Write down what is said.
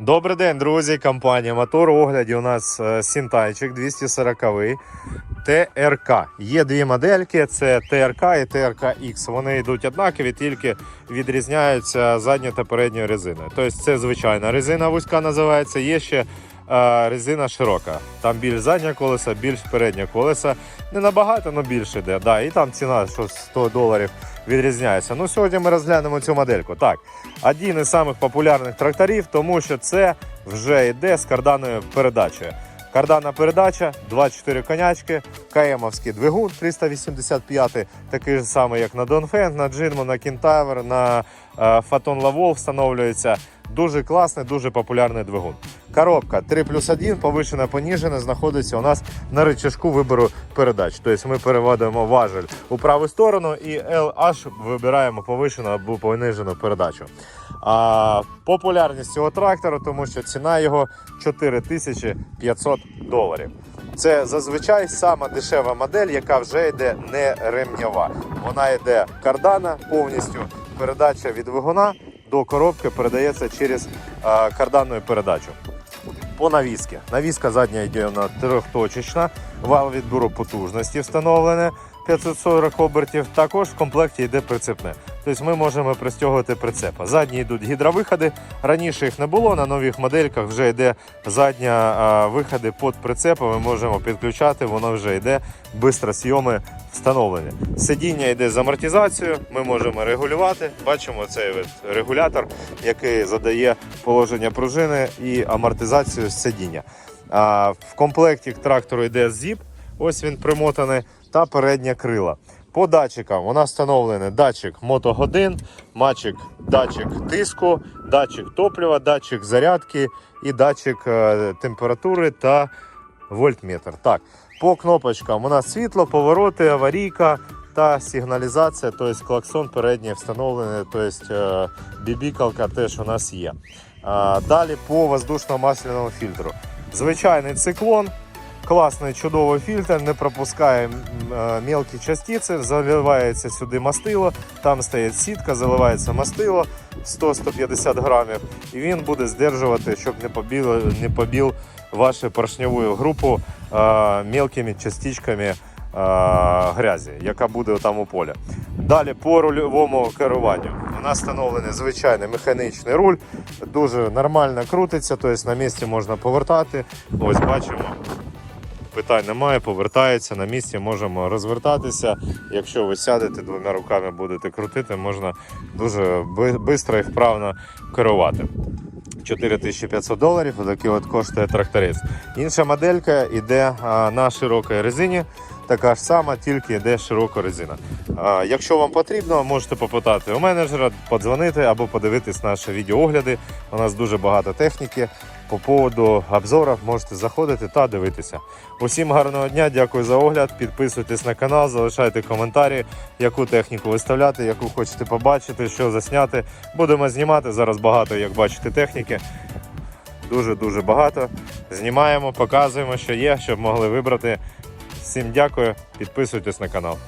Добрий день, друзі. Компанія Мотор. У огляді у нас е, Сінтайчик 240 ТРК. Є дві модельки: це ТРК і ТРК X. Вони йдуть однакові, тільки відрізняються задньою та передньою резиною. Тобто це звичайна резина вузька називається. Є ще резина широка. Там більш заднє колеса, більш переднє колеса. Не набагато, але більше йде. Да, і там ціна що 100 доларів відрізняється. Ну, сьогодні ми розглянемо цю модельку. Так, один із самих популярних тракторів, тому що це вже йде з карданою передачею. Кардана передача, 24 конячки, КМовський двигун 385, такий ж самий, як на Донфен, на Джинмо, на Кентавр, на е, Фотон Лавол встановлюється. Дуже класний, дуже популярний двигун. Коробка 3 плюс 1, повишена, поніжена, знаходиться у нас на рычажку вибору передач. Тобто ми переводимо важель у праву сторону і LH вибираємо повишену або понижену передачу. А, популярність цього трактора, тому що ціна його 4500 доларів. Це зазвичай сама дешева модель, яка вже йде не ремнєва. Вона йде кардана повністю. Передача від двигуна до коробки передається через карданну передачу. По навіске. Навіска задня йде на трьохточечна, вал відбору потужності встановлене 540 обертів. Також в комплекті йде прицепне. Тобто ми можемо пристягувати прицепа. Задні йдуть гідровиходи. Раніше їх не було. На нових модельках вже йде задня виходи під прицепом. Ми можемо підключати, воно вже йде бистросйоми встановлені. Сидіння йде з амортизацією. Ми можемо регулювати. Бачимо цей от регулятор, який задає положення пружини і амортизацію сидіння. А, в комплекті трактору йде зіп. Ось він примотаний та передня крила. По датчикам у нас встановлений датчик мотогодин, датчик, датчик тиску, датчик топлива, датчик зарядки і датчик е, температури та вольтметр. Так, по кнопочкам у нас світло, повороти, аварійка та сигналізація, тобто клаксон передній встановлений, тобто е, бібікалка теж у нас є. Далі по воздушно-масляному фільтру. Звичайний циклон. Класний чудовий фільтр, не пропускає е, мелкі частиці, заливається сюди мастило, там стоїть сітка, заливається мастило 100-150 грамів, і він буде здержувати, щоб не побіл, не побіл вашу поршневу групу е, мелкими частичками е, грязі, яка буде там у полі. Далі по рульовому керуванню. У нас встановлений звичайний механічний руль, дуже нормально крутиться, тобто на місці можна повертати. Ось бачимо. Питань немає, повертається на місці, можемо розвертатися. Якщо ви сядете двома руками будете крутити, можна дуже швидко і вправно керувати. 4500 доларів, отакий от коштує тракторець. Інша моделька йде на широкій резині, така ж сама, тільки йде широка резина. А, якщо вам потрібно, можете попитати у менеджера, подзвонити або подивитись наші відеоогляди. У нас дуже багато техніки. По поводу обзорів можете заходити та дивитися. Усім гарного дня, дякую за огляд. Підписуйтесь на канал, залишайте коментарі, яку техніку виставляти, яку хочете побачити, що засняти. Будемо знімати зараз багато, як бачите, техніки. Дуже-дуже багато. Знімаємо, показуємо, що є, щоб могли вибрати. Всім дякую, підписуйтесь на канал.